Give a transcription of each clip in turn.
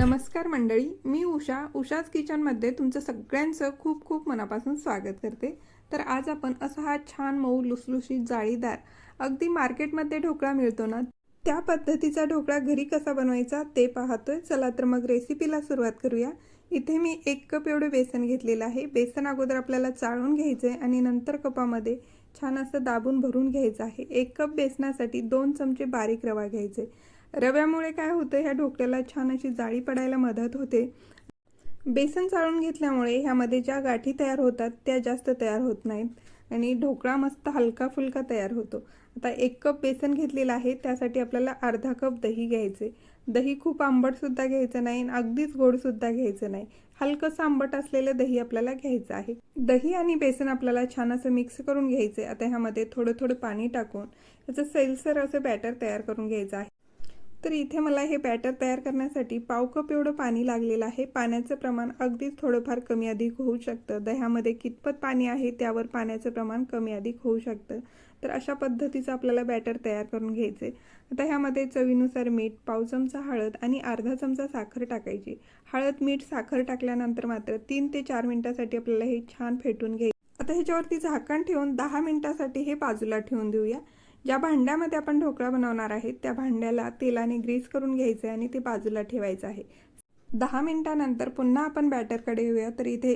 नमस्कार मंडळी मी उषा. उषाच किचनमध्ये तुमचं सगळ्यांचं खूप खूप मनापासून स्वागत करते. तर आज आपण असा हा छान मऊ लुसलुशीत जाळीदार अगदी मार्केटमध्ये ढोकळा मिळतो ना त्या पद्धतीचा ढोकळा घरी कसा बनवायचा ते पाहतोय. चला तर मग रेसिपीला सुरुवात करूया. इथे मी एक कप एवढं बेसन घेतलेलं आहे. बेसन अगोदर आपल्याला चाळून घ्यायचं आहे आणि नंतर कपामध्ये छान असं दाबून भरून घ्यायचं आहे. एक कप बेसनासाठी दोन चमचे बारीक रवा घ्यायचे. रव्यामुळे काय होतं ह्या ढोकळ्याला छान अशी जाळी पडायला मदत होते. बेसन चाळून घेतल्यामुळे ह्यामध्ये ज्या गाठी तयार होतात त्या जास्त तयार होत नाहीत आणि ढोकळा मस्त हलका फुलका तयार होतो. आता एक कप बेसन घेतलेलं आहे त्यासाठी आपल्याला अर्धा कप दही घ्यायचे. दही खूप आंबटसुद्धा घ्यायचं नाही आणि अगदीच गोडसुद्धा घ्यायचं नाही. हलकंसं आंबट असलेलं दही आपल्याला घ्यायचं आहे. दही आणि बेसन आपल्याला छान असं मिक्स करून घ्यायचे आता ह्यामध्ये थोडं थोडं पाणी टाकून त्याचं सैलसर असं बॅटर तयार करून घ्यायचं आहे. तर इथे मला हे बॅटर तयार करण्यासाठी पाव कप एवढं पाणी लागलेलं आहे. पाण्याचं प्रमाण अगदीच थोडंफार कमी अधिक होऊ शकतं. दह्यामध्ये कितपत पाणी आहे त्यावर पाण्याचं प्रमाण कमी अधिक होऊ शकतं. तर अशा पद्धतीचं आपल्याला बॅटर तयार करून घ्यायचे. आता ह्यामध्ये चवीनुसार मीठ पाव चमचा हळद आणि अर्धा चमचा साखर टाकायची. हळद मीठ साखर टाकल्यानंतर मात्र तीन ते चार मिनिटासाठी आपल्याला हे छान फेटून घ्यायचं. आता ह्याच्यावरती झाकण ठेवून दहा मिनिटासाठी हे बाजूला ठेवून देऊया. ज्या भांड्यामध्ये आपण ढोकळा बनवणार आहे त्या भांड्याला तेलाने ग्रीस करून घ्यायचे आणि ते बाजूला ठेवायचं आहे. दहा मिनिटानंतर पुन्हा आपण बॅटरकडे येऊया तर इथे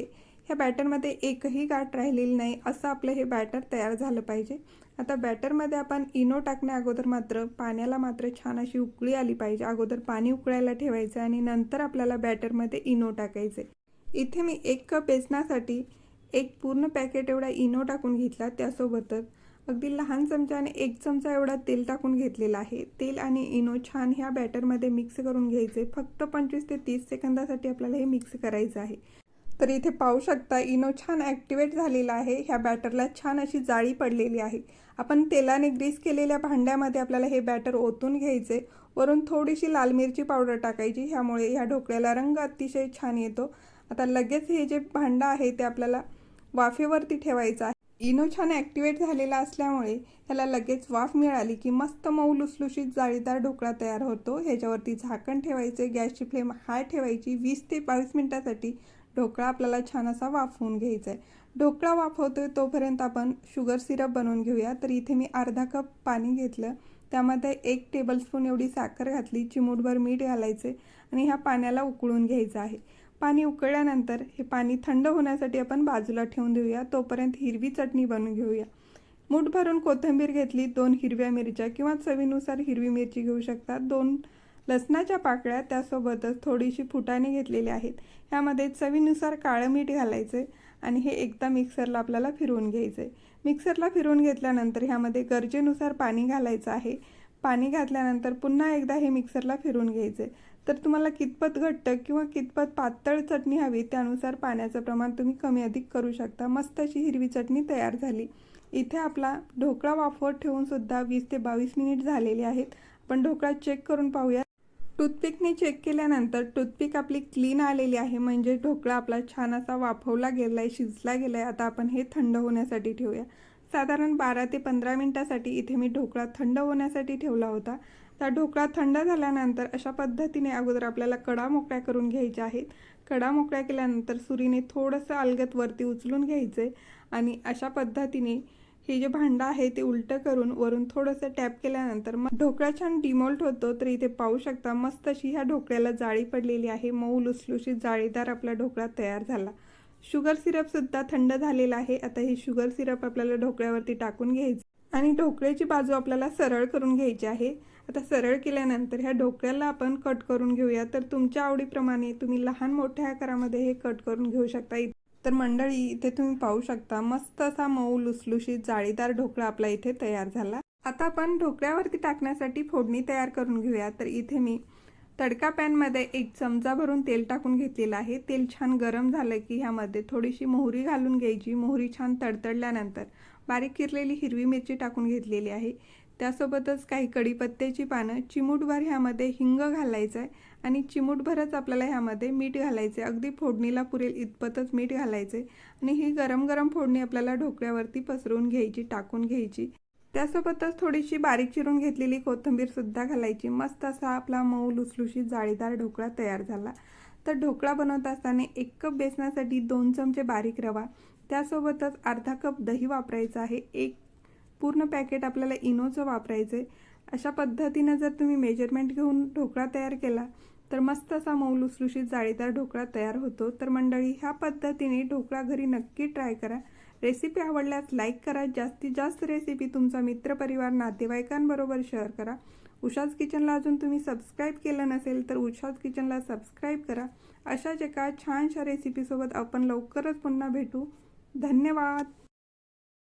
ह्या बॅटरमध्ये एकही गाठ राहिलेली नाही असं आपलं हे बॅटर तयार झालं पाहिजे. आता बॅटरमध्ये आपण इनो टाकण्या अगोदर मात्र पाण्याला मात्र छान अशी उकळी आली पाहिजे. अगोदर पाणी उकळायला ठेवायचं आणि नंतर आपल्याला बॅटरमध्ये इनो टाकायचे. इथे मी एक कप बेसनासाठी एक पूर्ण पॅकेट एवढा इनो टाकून घेतला त्यासोबतच अगदी लहान चमच्याने एक चमचा एवढा तेल टाकून घेतलेला आहे. तेल आणि इनो छान ह्या बॅटरमध्ये मिक्स करून घ्यायचे. फक्त पंचवीस ते तीस सेकंदासाठी आपल्याला हे मिक्स करायचं आहे. तर इथे पाहू शकता इनो छान ॲक्टिवेट झालेला आहे. ह्या बॅटरला छान अशी जाळी पडलेली आहे. आपण तेलाने ग्रीस केलेल्या भांड्यामध्ये आपल्याला हे बॅटर ओतून घ्यायचे. वरून थोडीशी लाल मिरची पावडर टाकायची. ह्यामुळे ह्या ढोकळ्याला रंग अतिशय छान येतो. आता लगेच हे जे भांडं आहे ते आपल्याला वाफेवरती ठेवायचं आहे. इनो छान ॲक्टिवेट झालेला असल्यामुळे ह्याला लगेच वाफ मिळाली की मस्त मऊ लुसलुशीत जाळीदार ढोकळा तयार होतो. ह्याच्यावरती झाकण ठेवायचे गॅसची फ्लेम हाय ठेवायची वीस ते बावीस मिनटासाठी ढोकळा आपल्याला छान असा वाफवून घ्यायचा आहे ढोकळा वाफवतोय तोपर्यंत आपण शुगर सिरप बनवून घेऊया. तर इथे मी अर्धा कप पाणी घेतलं. त्यामध्ये एक टेबलस्पून एवढी साखर घातली चिमूटभर मीठ घालायचे आणि ह्या पाण्याला उकळून घ्यायचं आहे. पाणी उकळल्यानंतर हे पाणी थंड होण्यासाठी आपण बाजूला ठेवून देऊया. तोपर्यंत हिरवी चटणी बनवून घेऊया. मूठ भरून कोथिंबीर घेतली दोन हिरव्या मिरच्या किंवा चवीनुसार हिरवी मिरची घेऊ शकता. दोन लसणाच्या पाकळ्या त्यासोबतच थोडीशी फुटाणे घेतलेली आहेत. ह्यामध्ये चवीनुसार काळं मीठ घालायचे आणि हे एकदा मिक्सरला आपल्याला फिरवून घ्यायचे. मिक्सरला फिरवून घेतल्यानंतर ह्यामध्ये गरजेनुसार पाणी घालायचं आहे. पाणी घातल्यानंतर पुन्हा एकदा हे मिक्सरला फिरून घ्यायचे. तर तुम्हाला कितपत घट्ट किंवा कितपत पातळ चटणी हवी त्यानुसार पाण्याचं प्रमाण तुम्ही कमी अधिक करू शकता. मस्त अशी हिरवी चटणी तयार झाली. इथे आपला ढोकळा वाफवत ठेवून सुद्धा वीस ते बावीस मिनिट झालेले आहेत. आपण ढोकळा चेक करून पाहूया टूथपिकने चेक केल्यानंतर टूथपिक आपली क्लीन आलेली आहे. म्हणजे ढोकळा आपला छान असा वाफवला गेला आहे शिजला गेला आहे आता आपण हे थंड होण्यासाठी ठेवूया. साधारण बारा ते पंधरा मिनटासाठी इथे मी ढोकळा थंड होण्यासाठी ठेवला होता. तर ढोकळा थंड झाल्यानंतर अशा पद्धतीने अगोदर आपल्याला कडा मोकळ्या करून घ्यायच्या आहेत. कडा मोकळ्या केल्यानंतर सुरीने थोडंसं अलगत वरती उचलून घ्यायचे आणि अशा पद्धतीने हे जे भांडं आहे ते उलटं करून वरून थोडंसं टॅप केल्यानंतर मग ढोकळा छान डिमोल्ट होतो तर इथे पाहू शकता मस्त अशी ह्या ढोकळ्याला जाळी पडलेली आहे. मऊ लुसलुशीत जाळीदार आपला ढोकळा तयार झाला. शुगर सिरपसुद्धा थंड झालेला आहे. आता हे शुगर सिरप आपल्याला ढोकळ्यावरती टाकून घ्यायचं. आणि ढोकळ्याची बाजू आपल्याला सरळ करून घ्यायची आहे. आता सरळ केल्यानंतर ह्या ढोकळ्याला आपण कट करून घेऊया. तर तुमच्या आवडीप्रमाणे तुम्ही लहान मोठ्या आकारामध्ये हे कट करून घेऊ शकता. तर मंडळी इथे तुम्ही पाहू शकता मस्त असा मऊ लुसलुशीत जाळीदार ढोकळा आपला इथे तयार झाला. आता आपण ढोकळ्यावरती टाकण्यासाठी फोडणी तयार करून घेऊया. तर इथे मी तडका पॅनमध्ये एक चमचा भरून तेल टाकून घेतलेलं आहे. तेल छान गरम झालं की ह्यामध्ये थोडीशी मोहरी घालून घ्यायची. मोहरी छान तडतडल्यानंतर बारीक किरलेली हिरवी मिरची टाकून घेतलेली आहे. त्यासोबतच काही कढीपत्त्याची पानं चिमूटभर ह्यामध्ये हिंग घालायचं आहे आणि चिमूटभरच आपल्याला ह्यामध्ये मीठ घालायचं आहे अगदी फोडणीला पुरेल इतपतच मीठ घालायचे आणि ही गरम गरम फोडणी आपल्याला ढोकळ्यावरती पसरवून घ्यायची टाकून घ्यायची. त्यासोबतच थोडीशी बारीक चिरून घेतलेली कोथिंबीरसुद्धा घालायची. मस्त असा आपला मऊ लुसलुशीत जाळीदार ढोकळा तयार झाला. तर ढोकळा बनवत असताना एक कप बेसनासाठी दोन चमचे बारीक रवा त्यासोबतच अर्धा कप दही वापरायचं आहे. एक पूर्ण पॅकेट आपल्याला इनोचं वापरायचं आहे अशा पद्धतीनं जर तुम्ही मेजरमेंट घेऊन ढोकळा तयार केला तर मस्त असा मऊ लुसलुशीत जाळीदार ढोकळा तयार होतो. तर मंडळी ह्या पद्धतीने ढोकळा घरी नक्की ट्राय करा. रेसिपी आवडल्यास लाईक करा. जास्तीत जास्त रेसिपी तुमचा मित्रपरिवार नातेवाईकांबरोबर शेअर करा. उषाज किचनला अजून तुम्ही सबस्क्राईब केलं नसेल तर उषाज किचनला सबस्क्राईब करा. अशाच एका छानशा रेसिपीसोबत आपण लवकरच पुन्हा भेटू. धन्यवाद.